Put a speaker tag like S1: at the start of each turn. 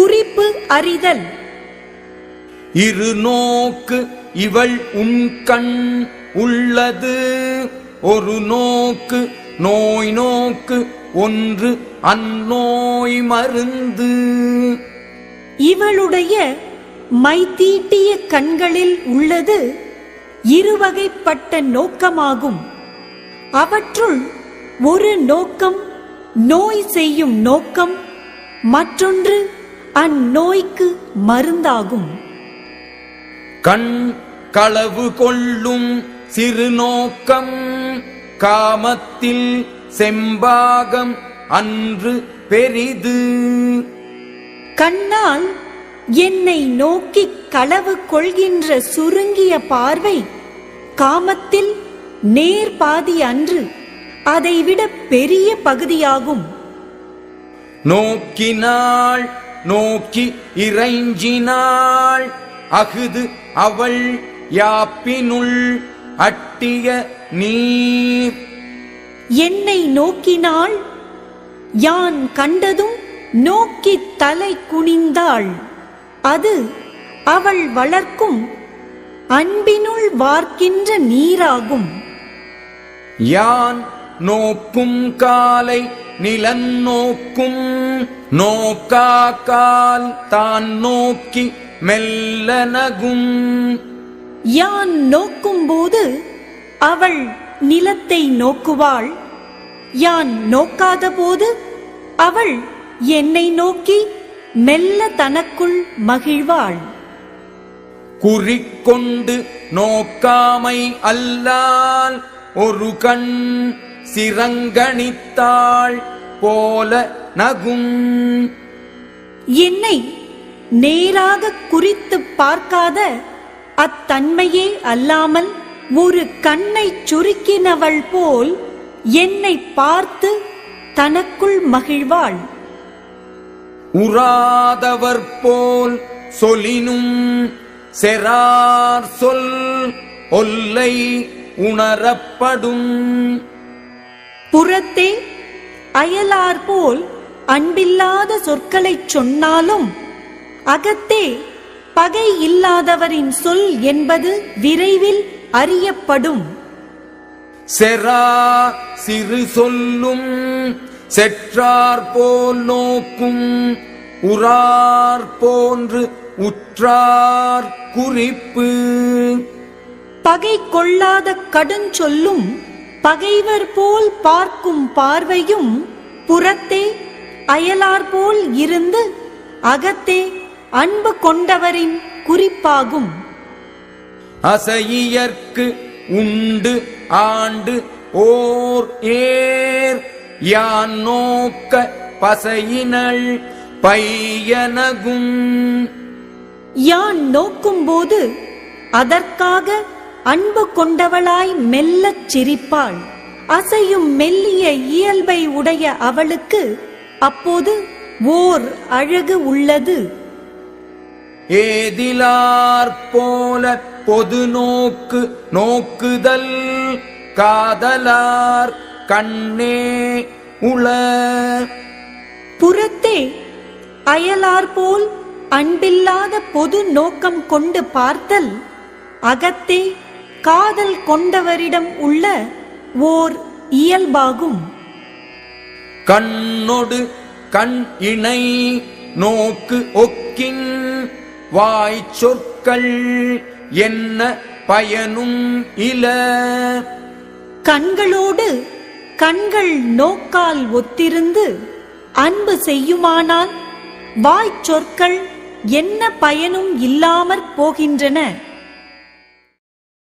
S1: குறிப்பு அறிதல்.
S2: இரு நோக்கு இவள் உன் கண் உள்ளது. ஒரு நோக்கு நோய் நோக்கு ஒன்று அந்நோய் மருந்து.
S1: இவளுடைய மைதீட்டிய கண்களில் உள்ளது இருவகைப்பட்ட நோக்கமாகும். அவற்றுள் ஒரு நோக்கம் நோய் செய்யும் நோக்கம் மற்றொன்று அந்நோய்க்கு மருந்தாகும்.
S2: கண் களவு கொள்ளும் சிறு நோக்கம் காமத்தில் செம்பாகம் அன்று பெரிது.
S1: கண்ணால் என்னை நோக்கி களவு கொள்கின்ற சுருங்கிய பார்வை காமத்தில் நேர் பாதி அன்று அதைவிட பெரிய பகுதியாகும்.
S2: நோக்கினாள் நோக்கி இறைஞ்சினாள். அஃது அவள் யாப்பினுள் அட்டிய நீர்.
S1: என்னை நோக்கினாள்? யான் கண்டதும் நோக்கி தலை குனிந்தாள். அது அவள் வளர்க்கும் அன்பினுள் வார்க்கின்ற நீராகும்.
S2: யான் நோக்கும் காலை நிலன் நோக்கும். நோக்காக்கால் தான் நோக்கி மெல்ல நகும்.
S1: யான் நோக்கும்போது அவள் நிலத்தை நோக்குவாள். யான் நோக்காத போது அவள் என்னை நோக்கி மெல்ல தனக்குள் மகிழ்வாள்.
S2: குறிக்கொண்டு நோக்காமை அல்லால் ஒரு கண் சிரங்கணித்தாள் போல நகும்.
S1: என்னை நேராக குறித்து பார்க்காத அத்தன்மையே அல்லாமல் ஒரு கண்ணை சுருக்கினவள் போல் என்னை பார்த்து தனக்குள் மகிழ்வாள்.
S2: உறாதவர் போல் சொலினும் செரார் சொல் ஒல்லை உணரப்படும்.
S1: புறத்தே அயலார் போல் அன்பில்லாத சொற்களைச் சொன்னாலும் அகத்தே பகை இல்லாதவரின் சொல் என்பது விரைவில் அறியப்படும்.
S2: செரா சிறு சொல்லும் செற்றார் போல் நோக்கும் உறார் போன்று உற்றார் குறிப்பு.
S1: பகை கொள்ளாத கடுஞ்சொல்லும் பகைவர் போல் பார்க்கும் பார்வையும் புறத்தே அயலார் போல் இருந்து அகத்தே அன்பு கொண்டவரின் குறிப்பாகும்.
S2: அசையற்கு உண்டு ஆண்டு ஓர் ஏர். யான் நோக்க பசையினள் பையனகும்.
S1: யான் நோக்கும்போது அதற்காக அன்பு கொண்டவளாய் மெல்லச் சிரிப்பாள். அசையும் மெல்லிய இயல்பை உடைய அவளுக்கு அப்போது ஓர் அழகு உள்ளது.
S2: ஏதிலார் போல பொது நோக்கு நோக்குதல் காதலார் கண்ணே உள.
S1: புறத்தே அயலார் போல் அன்பில்லாத பொது நோக்கம் கொண்டு பார்த்தல் அகத்தே காதல் கொண்டவரிடம் உள்ள ஓர் இயல்பாகும்.
S2: கண்ணொடு கண் இணை நோக்கு ஒக்கின் வாய் சொற்கள் என்ன பயனும் இல?
S1: கண்களோடு கண்கள் நோக்கால் ஒத்திருந்து அன்பு செய்யுமானால் வாய்ச் சொற்கள் என்ன பயனும் இல்லாமற் போகின்றன.